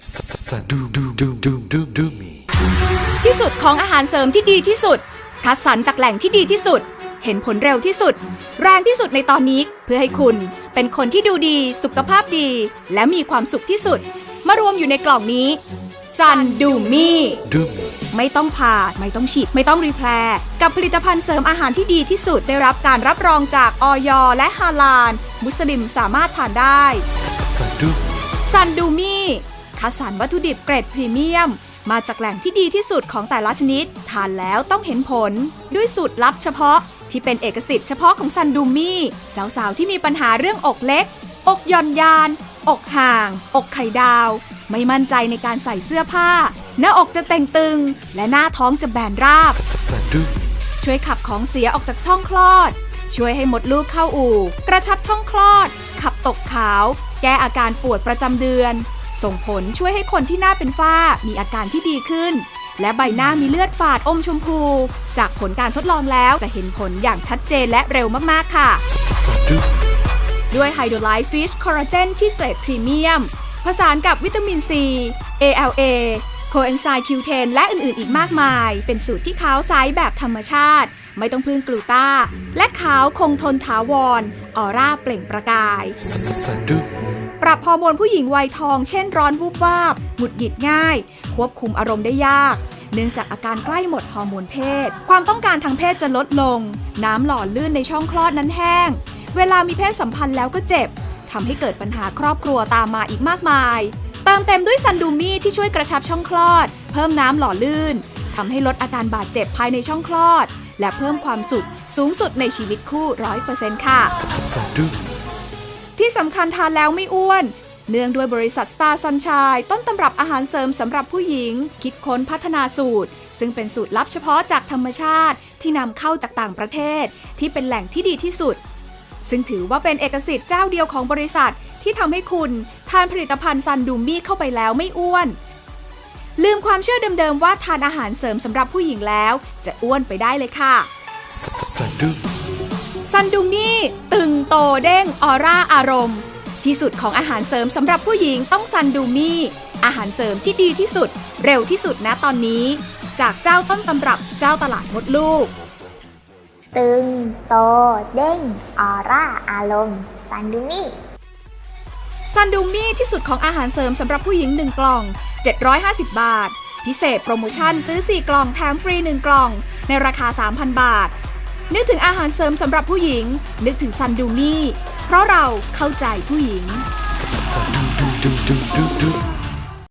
Sa do do do do do do me. ที่สุดของอาหารเสริมที่ดีที่สุด คัดสรรจากแหล่งที่ดีที่สุด เห็นผลเร็วที่สุด แรงที่สุดในตอนนี้เพื่อให้คุณเป็นคนที่ดูดีสุขภาพดี และมีความสุขที่สุด มารวมอยู่ในกล่องนี้ซันดูมี่ไม่ต้องผ่าไม่ต้องฉีด ไม่ต้องรีแพร์กับผลิตภัณฑ์เสริมอาหารที่ดีที่สุดได้รับการรับรองจากออยและฮาลาล มุสลิมสามารถทานได้ซันดูมี่ คัดสรรวัตถุดิบเกรดพรีเมียม มาจากแหล่งที่ดีที่สุดของแต่ละชนิด ทานแล้วต้องเห็นผล ด้วยสูตรลับเฉพาะ ที่เป็นเอกสิทธิ์เฉพาะของซันดูมี่สาวๆ ที่มีปัญหาเรื่องอกเล็ก อกหย่อนยาน อกห่าง อกไข่ดาว ไม่มั่นใจในการใส่เสื้อผ้า หน้าอกจะเต่งตึง และหน้าท้องจะแบนราบ ช่วยขับของเสียออกจากช่องคลอดช่วยให้หมดลูกเข้าอู่ กระชับช่องคลอด ขับตกขาว แก้อาการปวดประจำเดือน ส่งผลช่วยให้คนที่หน้าเป็นฝ้ามีอาการที่ดีขึ้น และใบหน้ามีเลือดฝาดอมชมพู จากผลการทดลองแล้วจะเห็นผลอย่างชัดเจนและเร็วมาก ๆ ค่ะ ด้วยไฮโดรไลฟ์ฟิชคอลลาเจนที่เกรดพรีเมียม ผสานกับวิตามินซี ALA โคเอนไซม์ Q10 และอื่นๆ อีกมากมาย เป็นสูตรที่ขาวใสแบบธรรมชาติ ไม่ต้องพึ่งกลูตาและขาวคงทนถาวรออร่าเปล่งประกาย ปรับฮอร์โมนผู้หญิงวัยทอง เช่นร้อนวูบวาบ หงุดหงิดง่าย ควบคุมอารมณ์ได้ยาก เนื่องจากอาการใกล้หมดฮอร์โมนเพศ ความต้องการทางเพศจะลดลง น้ำหล่อลื่นในช่องคลอดนั้นแห้ง เวลามีเพศสัมพันธ์แล้วก็เจ็บทำให้เกิดปัญหาครอบครัวตามมาอีกมากมาย เติมเต็มด้วยซันดูมี่ที่ช่วยกระชับช่องคลอด เพิ่มน้ำหล่อลื่นทำให้ลดอาการบาดเจ็บภายในช่องคลอด และเพิ่มความสุขสูงสุดในชีวิตคู่100%ค่ะ Sa do me. ที่สำคัญทานแล้วไม่อ้วน เนื่องด้วยบริษัท Star Sunshine ต้นตำรับอาหารเสริมสำหรับผู้หญิง คิดค้นพัฒนาสูตร ซึ่งเป็นสูตรลับเฉพาะจากธรรมชาติที่นำเข้าจากต่างประเทศ ที่เป็นแหล่งที่ดีที่สุด ซึ่งถือว่าเป็นเอกสิทธิ์เจ้าเดียวของบริษัทที่ทำให้คุณทานผลิตภัณฑ์ซันดูมี่เข้าไปแล้วไม่อ้วน ลืมความเชื่อเดิมๆว่าทานอาหารเสริมสำหรับผู้หญิงแล้ว จะอ้วนไปได้เลยค่ะ Sa do me. ซันดูมี่ ตึงโตเด้งออร่าอารมณ์ ที่สุดของอาหารเสริมสำหรับผู้หญิงต้องซันดูมี่ อาหารเสริมที่ดีที่สุด เร็วที่สุดนะตอนนี้ จากเจ้าต้นตำรับเจ้าตลาดมดลูก ตึงโตเด้งออร่าอารมณ์ซันดูมี่ซันดูมี่ที่สุดของอาหารเสริมสำหรับผู้หญิง 1 กล่อง 750 บาท พิเศษโปรโมชั่นซื้อ 4 กล่องแถมฟรี 1 กล่อง ในราคา 3,000 บาท นึกถึงอาหารเสริมสำหรับผู้หญิง นึกถึงซันดูมี่ เพราะเราเข้าใจผู้หญิง Sa